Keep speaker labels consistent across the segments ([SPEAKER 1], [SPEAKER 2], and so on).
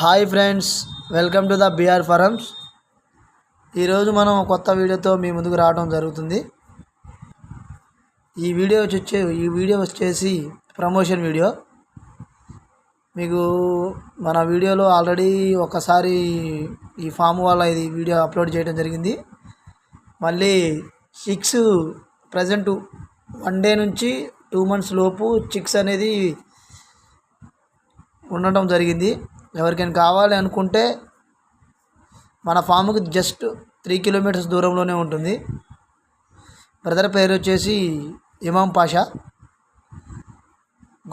[SPEAKER 1] Hi friends welcome to the BR farms. ఈరోజు మనం కొత్త వీడియోతో మీ ముందుకు రావడం జరుగుతుంది. ఈ వీడియో వచ్చే ఈ వీడియో వచ్చేసి ప్రమోషన్ వీడియో. మీకు మన వీడియోలో ఆల్రెడీ ఒకసారి ఈ ఫామ్ వాళ్ళ ఇది వీడియో అప్లోడ్ చేయడం జరిగింది. మళ్ళీ చిక్స్ ప్రజెంట్ వన్ డే నుంచి టూ మంత్స్ లోపు చిక్స్ అనేది ఉండటం జరిగింది. ఎవరికైనా కావాలి అనుకుంటే మన ఫామ్కి జస్ట్ త్రీ కిలోమీటర్స్ దూరంలోనే ఉంటుంది. బ్రదర్ పేరు వచ్చేసి ఇమాం పాషా.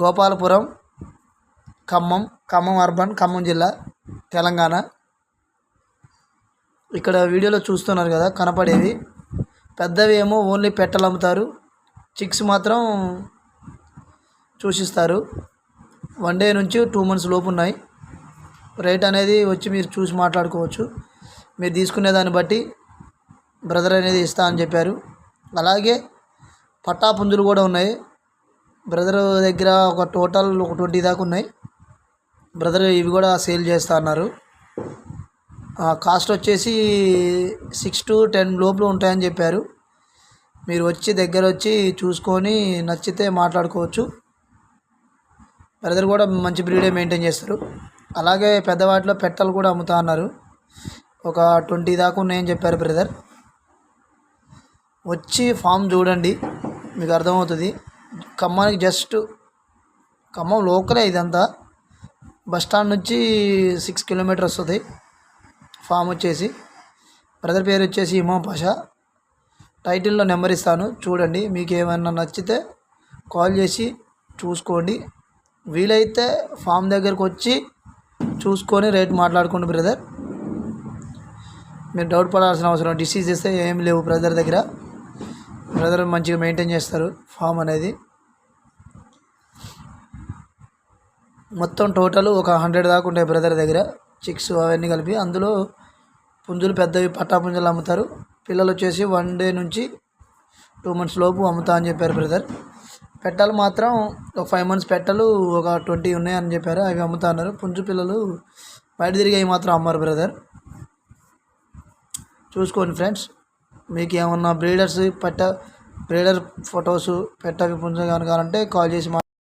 [SPEAKER 1] గోపాలపురం ఖమ్మం ఖమ్మం అర్బన్ ఖమ్మం జిల్లా తెలంగాణ. ఇక్కడ వీడియోలో చూస్తున్నారు కదా కనపడేవి. పెద్దవి ఏమో ఓన్లీ పెట్టలు అమ్ముతారు. చిక్స్ మాత్రం చూసిస్తారు. వన్ డే నుంచి టూ మంత్స్ లోపు ఉన్నాయి. రేట్ అనేది వచ్చి మీరు చూసి మాట్లాడుకోవచ్చు. మీరు తీసుకునే దాన్ని బట్టి బ్రదర్ అనేది ఇస్తా అని చెప్పారు. అలాగే పట్టా పుంజులు కూడా ఉన్నాయి. బ్రదర్ దగ్గర ఒక టోటల్ ఒక ట్వంటీ దాకా ఉన్నాయి. బ్రదర్ ఇవి కూడా సేల్ చేస్తా అన్నారు. కాస్ట్ వచ్చేసి సిక్స్ టు టెన్ లోపల ఉంటాయని చెప్పారు. మీరు వచ్చి దగ్గర వచ్చి చూసుకొని నచ్చితే మాట్లాడుకోవచ్చు. బ్రదర్ కూడా మంచి బ్రీడే మెయింటైన్ చేస్తారు. అలాగే పెద్దవాటిలో పెట్టలు కూడా అమ్ముతా అన్నారు. ఒక ట్వంటీ దాకా ఉన్నాయని చెప్పారు బ్రదర్. వచ్చి ఫామ్ చూడండి మీకు అర్థమవుతుంది. ఖమ్మానికి జస్ట్ ఖమ్మం లోకలే ఇదంతా. బస్ స్టాండ్ నుంచి సిక్స్ కిలోమీటర్ వస్తుంది. ఫామ్ వచ్చేసి. బ్రదర్ పేరు వచ్చేసి ఇమాం పాషా. టైటిల్లో నెంబర్ ఇస్తాను చూడండి. మీకు ఏమైనా నచ్చితే కాల్ చేసి చూసుకోండి. వీలైతే ఫామ్ దగ్గరకు వచ్చి చూసుకొని రేట్ మాట్లాడుకోండి బ్రదర్. మీరు డౌట్ పడాల్సిన అవసరం డిసీజ్ చేస్తే ఏం లేవు బ్రదర్ దగ్గర. బ్రదర్ మంచిగా మెయింటైన్ చేస్తారు ఫామ్ అనేది. మొత్తం టోటల్ ఒక హండ్రెడ్ దాకా ఉంటాయి బ్రదర్ దగ్గర చిక్స్ అవన్నీ కలిపి అందులో పుంజులు పెద్దవి పట్టా పుంజులు అమ్ముతారు. పిల్లలు వచ్చేసి వన్ డే నుంచి టూ మంత్స్ లోపు అమ్ముతా అని చెప్పారు బ్రదర్. పెట్టలు మాత్రం. ఒక ఫైవ్ మంత్స్ పెట్టలు ఒక ట్వంటీ ఉన్నాయని చెప్పారు అవి అమ్ముతా అన్నారు పుంజు పిల్లలు బయట తిరిగి అవి మాత్రం అమ్మారు బ్రదర్. చూసుకోండి ఫ్రెండ్స్ మీకు ఏమన్నా బ్రీడర్స్ పెట్ట బ్రీడర్ ఫొటోస్ పెట్ట పుంజు కనుక కావాలంటే కాల్ చేసి